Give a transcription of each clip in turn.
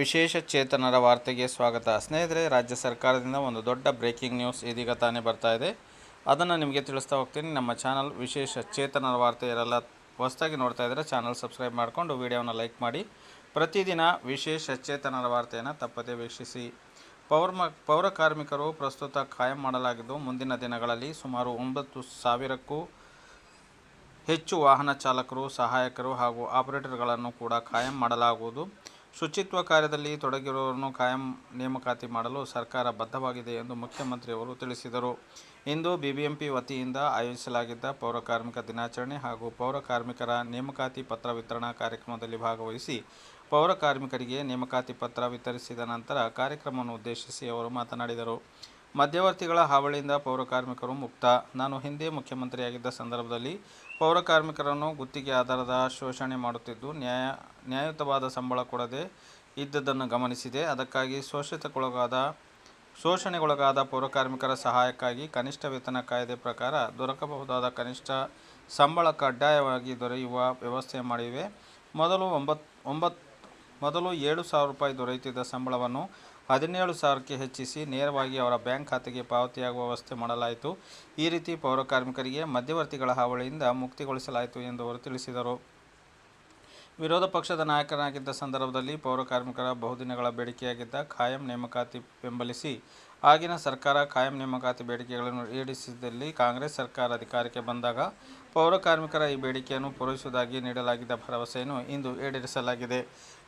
ವಿಶೇಷ ಚೇತನರ ವಾರ್ತೆಗೆ ಸ್ವಾಗತ. ಸ್ನೇಹಿತರೆ, ರಾಜ್ಯ ಸರ್ಕಾರದಿಂದ ಒಂದು ದೊಡ್ಡ ಬ್ರೇಕಿಂಗ್ ನ್ಯೂಸ್ ಇದೀಗ ತಾನೇ ಬರ್ತಾ ಇದೆ. ಅದನ್ನು ನಿಮಗೆ ತಿಳಿಸ್ತಾ ಹೋಗ್ತೀನಿ. ನಮ್ಮ ಚಾನಲ್ ವಿಶೇಷ ಚೇತನರ ವಾರ್ತೆ ಇರಲ್ಲ, ಹೊಸದಾಗಿ ನೋಡ್ತಾ ಇದ್ದರೆ ಚಾನಲ್ ಸಬ್ಸ್ಕ್ರೈಬ್ ಮಾಡಿಕೊಂಡು ವಿಡಿಯೋನ ಲೈಕ್ ಮಾಡಿ. ಪ್ರತಿದಿನ ವಿಶೇಷ ಚೇತನರ ವಾರ್ತೆಯನ್ನು ತಪ್ಪದೇ ವೀಕ್ಷಿಸಿ. ಪೌರ್ಮ ಪೌರ ಕಾರ್ಮಿಕರು ಪ್ರಸ್ತುತ ಖಾಯಂ ಮಾಡಲಾಗಿದ್ದು, ಮುಂದಿನ ದಿನಗಳಲ್ಲಿ ಸುಮಾರು ಒಂಬತ್ತು ಸಾವಿರಕ್ಕೂ ಹೆಚ್ಚು ವಾಹನ ಚಾಲಕರು, ಸಹಾಯಕರು ಹಾಗೂ ಆಪರೇಟರ್ಗಳನ್ನು ಕೂಡ ಖಾಯಂ ಮಾಡಲಾಗುವುದು. ಶುಚಿತ್ವ ಕಾರ್ಯದಲ್ಲಿ ತೊಡಗಿರುವವರನ್ನು ಕಾಯಂ ನೇಮಕಾತಿ ಮಾಡಲು ಸರ್ಕಾರ ಬದ್ಧವಾಗಿದೆ ಎಂದು ಮುಖ್ಯಮಂತ್ರಿಯವರು ತಿಳಿಸಿದರು. ಇಂದು ಬಿಬಿಎಂಪಿ ವತಿಯಿಂದ ಆಯೋಜಿಸಲಾಗಿದ್ದ ಪೌರಕಾರ್ಮಿಕ ದಿನಾಚರಣೆ ಹಾಗೂ ಪೌರ ಕಾರ್ಮಿಕರ ನೇಮಕಾತಿ ಪತ್ರ ವಿತರಣಾ ಕಾರ್ಯಕ್ರಮದಲ್ಲಿ ಭಾಗವಹಿಸಿ ಪೌರ ಕಾರ್ಮಿಕರಿಗೆ ನೇಮಕಾತಿ ಪತ್ರ ವಿತರಿಸಿದ ನಂತರ ಕಾರ್ಯಕ್ರಮವನ್ನು ಉದ್ದೇಶಿಸಿ ಅವರು ಮಾತನಾಡಿದರು. ಮಧ್ಯವರ್ತಿಗಳ ಹಾವಳಿಯಿಂದ ಪೌರಕಾರ್ಮಿಕರು ಮುಕ್ತ. ನಾನು ಹಿಂದೆ ಮುಖ್ಯಮಂತ್ರಿಯಾಗಿದ್ದ ಸಂದರ್ಭದಲ್ಲಿ ಪೌರಕಾರ್ಮಿಕರನ್ನು ಗುತ್ತಿಗೆ ಆಧಾರದ ಶೋಷಣೆ ಮಾಡುತ್ತಿದ್ದು, ನ್ಯಾಯ, ನ್ಯಾಯಯುತವಾದ ಸಂಬಳ ಕೊಡದೆ ಇದ್ದದ್ದನ್ನು ಗಮನಿಸಿದೆ. ಅದಕ್ಕಾಗಿ ಶೋಷಿತಕ್ಕೊಳಗಾದ, ಶೋಷಣೆಗೊಳಗಾದ ಪೌರಕಾರ್ಮಿಕರ ಸಹಾಯಕ್ಕಾಗಿ ಕನಿಷ್ಠ ವೇತನ ಕಾಯ್ದೆ ಪ್ರಕಾರ ದೊರಕಬಹುದಾದ ಕನಿಷ್ಠ ಸಂಬಳ ಕಡ್ಡಾಯವಾಗಿ ದೊರೆಯುವ ವ್ಯವಸ್ಥೆ ಮಾಡಿವೆ. ಮೊದಲು ಒಂಬತ್ತು ಒಂಬತ್ತು ಮೊದಲು ಏಳು ಸಾವಿರ ರೂಪಾಯಿ ದೊರೆಯುತ್ತಿದ್ದ ಸಂಬಳವನ್ನು ಹದಿನೇಳು ಸಾವಿರಕ್ಕೆ ಹೆಚ್ಚಿಸಿ ನೇರವಾಗಿ ಅವರ ಬ್ಯಾಂಕ್ ಖಾತೆಗೆ ಪಾವತಿಯಾಗುವ ವ್ಯವಸ್ಥೆ ಮಾಡಲಾಯಿತು. ಈ ರೀತಿ ಪೌರ ಕಾರ್ಮಿಕರಿಗೆ ಮಧ್ಯವರ್ತಿಗಳ ಹಾವಳಿಯಿಂದ ಮುಕ್ತಿಗೊಳಿಸಲಾಯಿತು ಎಂದು ಅವರು ತಿಳಿಸಿದರು. ವಿರೋಧ ಪಕ್ಷದ ನಾಯಕನಾಗಿದ್ದ ಸಂದರ್ಭದಲ್ಲಿ ಪೌರ ಕಾರ್ಮಿಕರ ಬಹುದಿನಗಳ ಬೇಡಿಕೆಯಾಗಿದ್ದ ಖಾಯಂ ನೇಮಕಾತಿ ಬೆಂಬಲಿಸಿ ಆಗಿನ ಸರ್ಕಾರ ಖಾಯಂ ನೇಮಕಾತಿ ಬೇಡಿಕೆಗಳನ್ನು ಈಡೇರಿಸಿದಲ್ಲಿ ಕಾಂಗ್ರೆಸ್ ಸರ್ಕಾರ ಅಧಿಕಾರಕ್ಕೆ ಬಂದಾಗ ಪೌರ ಕಾರ್ಮಿಕರ ಈ ಬೇಡಿಕೆಯನ್ನು ಪೂರೈಸುವುದಾಗಿ ನೀಡಲಾಗಿದ್ದ ಭರವಸೆಯನ್ನು ಇಂದು ಈಡೇರಿಸಲಾಗಿದೆ.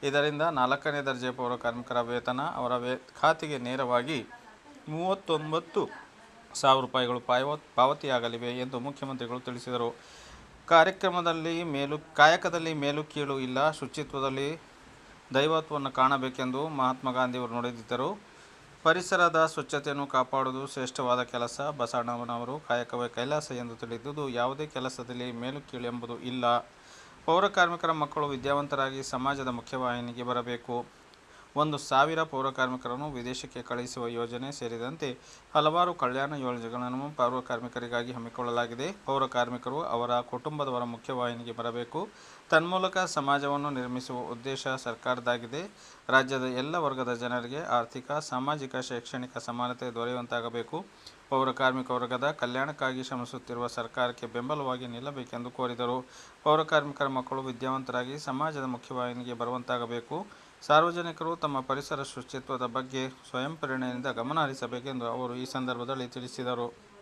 ಇದರಿಂದ ನಾಲ್ಕನೇ ದರ್ಜೆ ಪೌರ ಕಾರ್ಮಿಕರ ವೇತನ, ಅವರ ವೇ, ಖಾತೆಗೆ ನೇರವಾಗಿ ಮೂವತ್ತೊಂಬತ್ತು ಸಾವಿರ ರೂಪಾಯಿಗಳು ಪಾವ ಪಾವತಿಯಾಗಲಿವೆ ಎಂದು ಮುಖ್ಯಮಂತ್ರಿಗಳು ತಿಳಿಸಿದರು. ಕಾರ್ಯಕ್ರಮದಲ್ಲಿ ಮೇಲು, ಕಾಯಕದಲ್ಲಿ ಮೇಲು ಕೀಳು ಇಲ್ಲ, ಶುಚಿತ್ವದಲ್ಲಿ ದೈವತ್ವವನ್ನು ಕಾಣಬೇಕೆಂದು ಮಹಾತ್ಮ ಗಾಂಧಿಯವರು ನುಡಿದಿದ್ದರು. ಪರಿಸರದ ಸ್ವಚ್ಛತೆಯನ್ನು ಕಾಪಾಡುವುದು ಶ್ರೇಷ್ಠವಾದ ಕೆಲಸ. ಬಸವಣ್ಣನವರು ಕಾಯಕವೇ ಕೈಲಾಸ ಎಂದು ತಿಳಿದುದು ಯಾವುದೇ ಕೆಲಸದಲ್ಲಿ ಮೇಲು ಕೀಳು ಎಂಬುದು ಇಲ್ಲ. ಪೌರ ಕಾರ್ಮಿಕರ ಮಕ್ಕಳು ವಿದ್ಯಾವಂತರಾಗಿ ಸಮಾಜದ ಮುಖ್ಯವಾಹಿನಿಗೆ ಬರಬೇಕು. ಒಂದು ಸಾವಿರ ಪೌರಕಾರ್ಮಿಕರನ್ನು ವಿದೇಶಕ್ಕೆ ಕಳುಹಿಸುವ ಯೋಜನೆ ಸೇರಿದಂತೆ ಹಲವಾರು ಕಲ್ಯಾಣ ಯೋಜನೆಗಳನ್ನು ಪೌರ ಕಾರ್ಮಿಕರಿಗಾಗಿ ಹಮ್ಮಿಕೊಳ್ಳಲಾಗಿದೆ. ಪೌರ ಕಾರ್ಮಿಕರು ಅವರ ಕುಟುಂಬದವರ ಮುಖ್ಯವಾಹಿನಿಗೆ ಬರಬೇಕು. ತನ್ಮೂಲಕ ಸಮಾಜವನ್ನು ನಿರ್ಮಿಸುವ ಉದ್ದೇಶ ಸರ್ಕಾರದಾಗಿದೆ ರಾಜ್ಯದ ಎಲ್ಲ ವರ್ಗದ ಜನರಿಗೆ ಆರ್ಥಿಕ, ಸಾಮಾಜಿಕ, ಶೈಕ್ಷಣಿಕ ಸಮಾನತೆ ದೊರೆಯುವಂತಾಗಬೇಕು. ಪೌರ, ಕಾರ್ಮಿಕ ವರ್ಗದ ಕಲ್ಯಾಣಕ್ಕಾಗಿ ಶ್ರಮಿಸುತ್ತಿರುವ ಸರ್ಕಾರಕ್ಕೆ ಬೆಂಬಲವಾಗಿ ನಿಲ್ಲಬೇಕೆಂದು ಕೋರಿದರು. ಪೌರ, ಕಾರ್ಮಿಕರ ಮಕ್ಕಳು ವಿದ್ಯಾವಂತರಾಗಿ ಸಮಾಜದ ಮುಖ್ಯವಾಹಿನಿಗೆ ಬರುವಂತಾಗಬೇಕು. ಸಾರ್ವಜನಿಕರು ತಮ್ಮ ಪರಿಸರ ಶುಚಿತ್ವದ ಬಗ್ಗೆ ಸ್ವಯಂ ಪ್ರೇರಣೆಯಿಂದ ಗಮನ ಹರಿಸಬೇಕೆಂದು ಅವರು ಈ ಸಂದರ್ಭದಲ್ಲಿ ತಿಳಿಸಿದರು.